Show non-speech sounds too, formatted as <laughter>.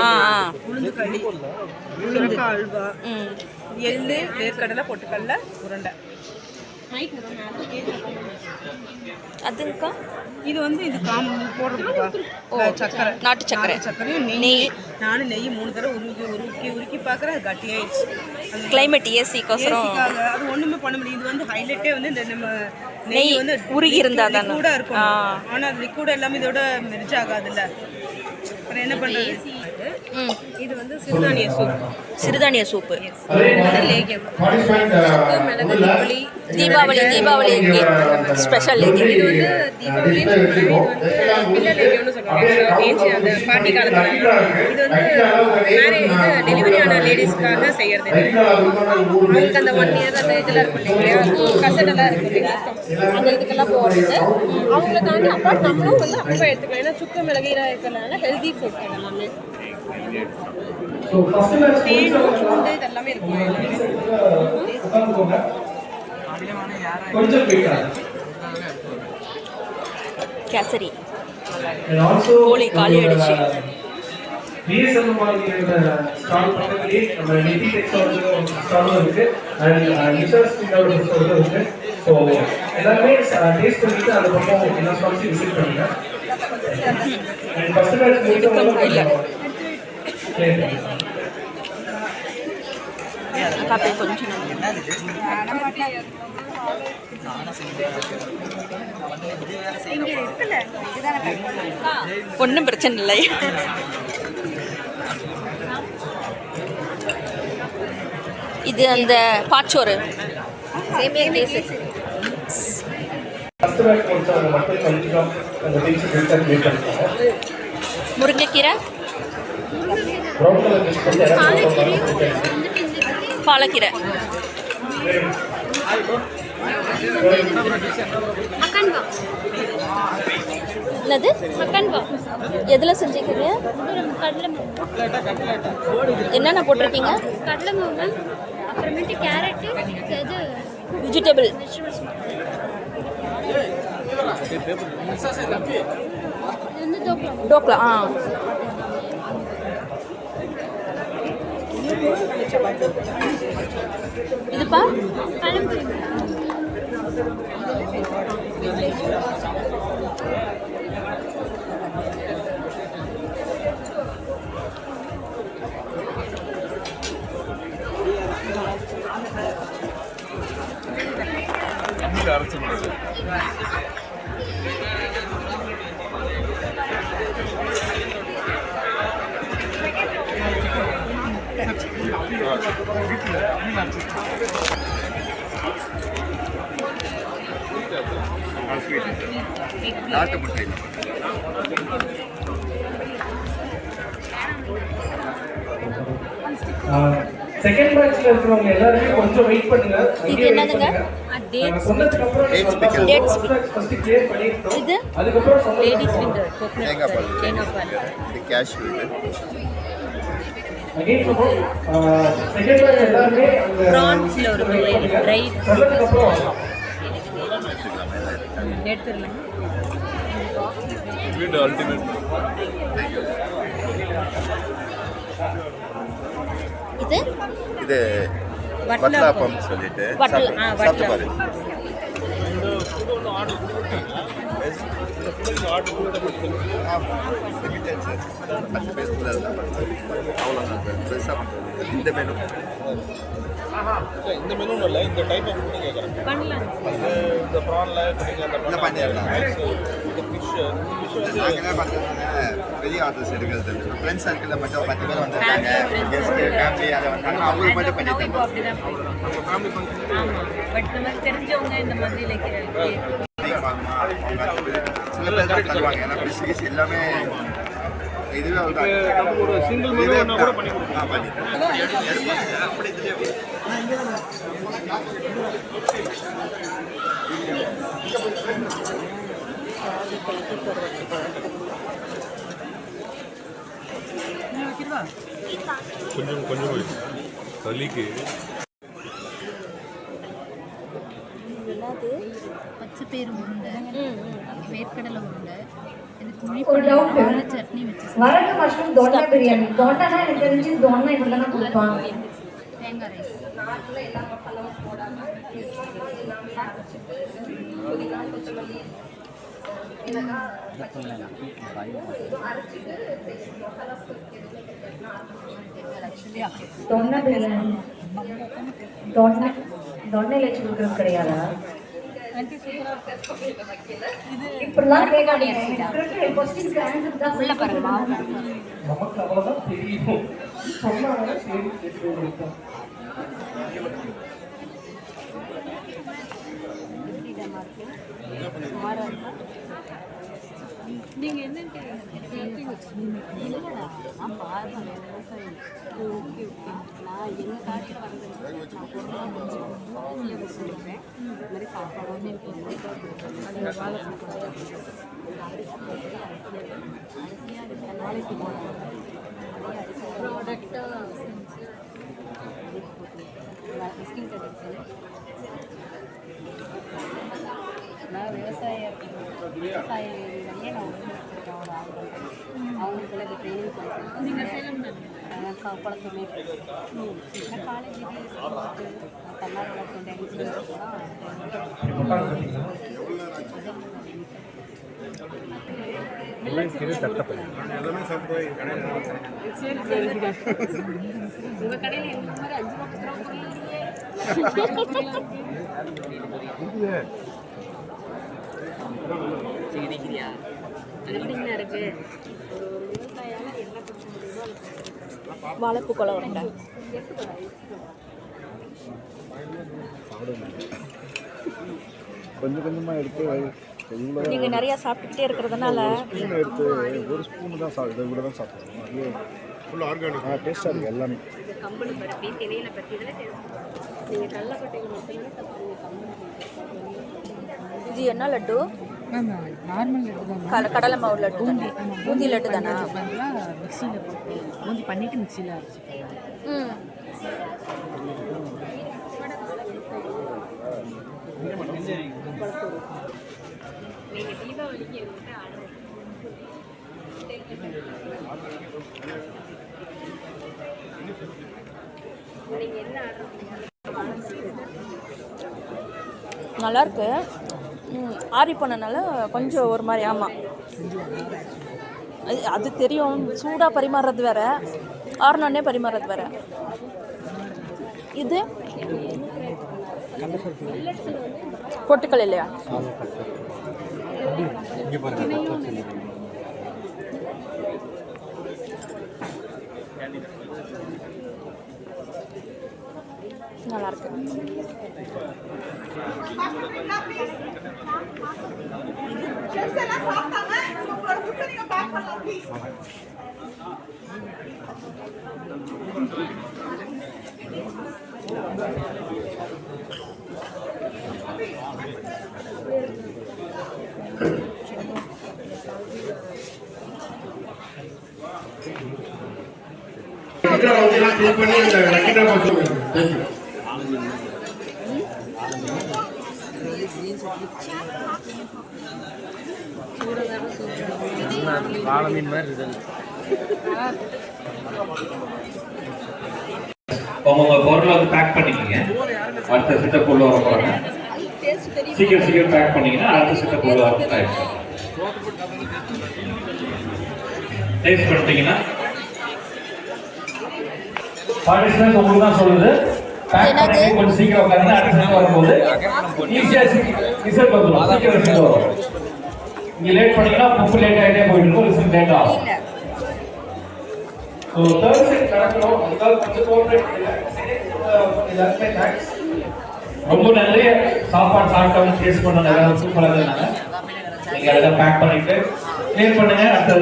ஆ உளுந்து அல்வா ம் எள்ளு வேர்க்கடலை பொட்டுக்கடலை உருண்டை. அதுங்கக்கா இது வந்து இது காம் போடுறதுப்பா சக்கரை. நாட்டு சக்கரை. சக்கரையும் நெய். நானும் நெய் மூணு தடவை உருக்கி உருக்கி உருக்கி பார்க்குறேன் அது கட்டியாயிடுச்சு. கிளைமேட் ஏசிக்கோசரம் அது ஒண்ணுமே பண்ண முடியும் இது வந்து ஹைலைட்டே வந்து இந்த நம்ம நெய் வந்து உருகி இருந்தா தானே? லிக்விடா இருக்கும் ஆ. ஆனா அது லிக்விட் எல்லாமே இதோட மெர்ஜ் ஆகாதுல்ல. அப்புறம் என்ன பண்றது? இது வந்து சிறுதானிய சூப் சிறுதானிய சூப்பு லேகியம் மிளகு தீபாவளி தீபாவளி தீபாவளி ஸ்பெஷல் இது வந்து சொல்றாங்க இது வந்து லேகியம்னு சொல்லுவாங்க ஏஜ் அந்த பாட்டி காலத்துல இது வந்து மேரேஜ் டெலிவரி ஆன லேடிஸ்க்காக செய்யறது. அவங்களுக்கு அந்த ஒன் இயர் அந்த இதெல்லாம் இருக்கும் இல்லையா கசடெல்லாம் இருக்கும் அந்த இதுக்கெல்லாம் போகிறது அவங்கள தாண்டி அப்பாட் நம்மளும் வந்து அப்பப்போ எடுத்துக்கலாம் ஏன்னா சுக்கு மிளகீரா இருக்கிறதுனால ஹெல்தி ஃபுட் எல்லாமே ஸோ ஃபர்ஸ்ட் மேட்ச் தேனும் பூண்டு இதெல்லாமே இருக்கும் உட்காந்துக்கோங்க கொஞ்சம் போயிட்டாங்க கேசரி And also, கோழி காலி ஆயிடுச்சு. BSNL மாதிரியான ஸ்டால் பக்கத்துலயே நம்ம நிதி டெக்ஸோட ஸ்டாலும் இருக்கு. அண்ட் ரிசர்ச் ஒரு ஸ்டாலும் இருக்கு. ஸோ எல்லாருமே டேஸ்ட் பண்ணிட்டு அது பக்கம் எல்லா ஸ்டால்ஸையும் விசிட் பண்ணுங்க. அண்ட் ஃபர்ஸ்ட் மேட்ச் முடிச்சவங்க அக்கா ஒன்றும் பிரச்சனை இல்லை. இது அந்த பாச்சோறு. சேமியா கேசரி முருங்கைக்கீரை. பாலக்கீரை என்னது மக்கன்வா எதில் செஞ்சுக்கிறீங்க என்னென்ன போட்டிருக்கீங்க கடலை மாவு அப்புறமேட்டு கேரட்டு இது வெஜிடபிள் டோக்லா ஆ இதுப்பா பழம்புரி செகண்ட் மேட்ச்ல இருக்கிறவங்க எல்லாருமே கொஞ்சம் வெயிட் பண்ணுங்க. இது என்னதுங்க? சொன்னதுக்கு அப்புறம் பண்ணிட்டோம். இது? லேடிஸ் ஃபிங்கர் தேங்காய் பால் இது again எல்லாருமே ப்ரான்ஸ்ல ஒரு சொன்னதுக்கு அப்புறம் இது? இது வட்டலாப்பம். வட்டலாப்பம் சொல்லிட்டு சாப்பிட்டு-. பாரு. பத்து சார் பெருசாக இந்த மெனு இந்த மெனு இல்லை இந்த டைப் ஆஃப் ஃபுட்டு கேட்குறேன் இந்த ப்ரான்ல நீங்கள் பண்ணிடலாம் இந்த ஃபிஷ் ஃபிஷ் நாங்கள் என்ன பெரிய ஆர்டர்ஸ் எடுக்கிறது ஃப்ரெண்ட்ஸ் சர்க்கிளில் மட்டும் பத்து பேர் வந்திருக்காங்க கெஸ்ட்டு ஃபேமிலி அதை வந்தாங்க அவங்களுக்கு மட்டும் பண்ணி பட் நமக்கு தெரிஞ்சவங்க இந்த மாதிரி தான் தருவாங்க ஏன்னா கிஷ் எல்லாமே இதுவே நமக்கு ஒரு சிங்கிள் கூட பண்ணி ஆ பண்ணி அப்படி கொஞ்சம் கொஞ்சம் களிக்கு என்னது பச்சை பயிறு உருண்டை வேர்க்கடலை உருண்டை. இது ஒரு டவுட் சட்னி வச்சு வரகு மஷ்ரூம் தோட்டா பிரியாணி. தோட்டானா எனக்கு தெரிஞ்சு தோட்டா இப்படி தானே கொடுப்பாங்க. தேங்காய் ரைஸ். பிரியாணி. தொன்னை தொன்னையில் வச்சு கொடுக்குறது கிடையாதா? நமக்கு அவ்வளவுதான் தெரியும். சொன்னாங்க சரி நீங்க என்ன இல்லடா நான் எங்க காட்டு பறந்து சொல்றேன் இந்த மாதிரி சாப்பாடு நாளைக்கு ப்ராடக்டாக ஸ்கின் கட்டிச்சு நான் விவசாயம் விவசாய ஏரியாவிலேயே நான் வந்து வச்சுருக்கேன் ஒரு ட்ரைனிங் குளத்துமே நான் காலேஜ் தன்னார் வளர்த்து உங்கள் கடையில் எந்த மாதிரி அஞ்சு ரூபா பத்து ரூபா <laughs> அது எப்படிங்க இருக்கு? ஒரு ஒரு என்ன முடியுமோ. வாழைப்பூ கொலை உருண்டை கொஞ்சம் கொஞ்சமாக எடுத்து இவ்வளோ நீங்க நிறைய சாப்பிட்டுக்கிட்டே இருக்கிறதுனால ஸ்பூன் எடுத்து ஒரு ஸ்பூன் தான் சாப்பிடு இதை விட தான் சாப்பிடுவோம். அது ஃபுல் ஆர்கானிக் ஆ டேஸ்ட்டாக இருக்குது எல்லாமே. இது கம்பளி பருப்பி திணையில பருப்பி இதெல்லாம் நீங்கள் கடலப்பட்டையில் மட்டுமே இது என்ன லட்டு? நார்மல் லட்டு தான் கல- கடலை மாவு லட்டு தானே? பூந்தி லட்டு தானா? மிக்சியில் போட்டு பூந்தி பண்ணிவிட்டு மிக்சியில் அரைச்சிக்கலாம் ம். நல்லா இருக்கு. ஆறி போனனால கொஞ்சம் ஒரு மாதிரி ஆமாம் அது அது தெரியும். சூடாக பரிமாறுறது வேற. ஆறுனோடனே பரிமாறுறது வேற. இது பொட்டுக்கல் இல்லையா? நல்லாயிருக்கு கிட்ட வந்து நான் கிளிக் பண்ணி அந்த கிட்ட பார்த்து தேங்க்யூ நல்லா இருக்கு உங்க பொருளை வந்து பேக் பண்ணிக்கோங்க. அடுத்த செட்டப் உள்ள வர போறாங்க சீக்கிரம் சீக்கிரம் பேக் பண்ணீங்கன்னா அடுத்த செட்டப் உள்ள வர ஆயிடுச்சு டேஸ்ட் பண்ணிட்டீங்கன்னா. பார்ட்டிசிபென்ட்ஸ் உங்களுக்கு தான் சொல்லுது. பண்ணி கொஞ்சம் சீக்கிரம் உட்காருங்க அடுத்த வரும்போது ஈஸியா ரிசல்ட் வந்துடும் சீக்கிரம் ரிசல்ட் வரும். இங்க லேட் பண்ணீங்கன்னா புக் லேட் ஆகிட்டே போயிட்டு இருக்கும் ரிசல்ட் லேட் ஆகும். ஸோ தேர்ட் செட் நடக்கணும். அதுக்காக கொஞ்சம் கோஆப்ரேட் எல்லாருமே தேங்க்ஸ் ரொம்ப நிறைய சாப்பாடு சாப்பிட்டவங்க டேஸ்ட் பண்ண எல்லாரும் சூப்பராக இருந்தாங்க நீங்க அதெல்லாம் பேக் பண்ணிட்டு கிளியர் பண்ணுங்க அடுத்த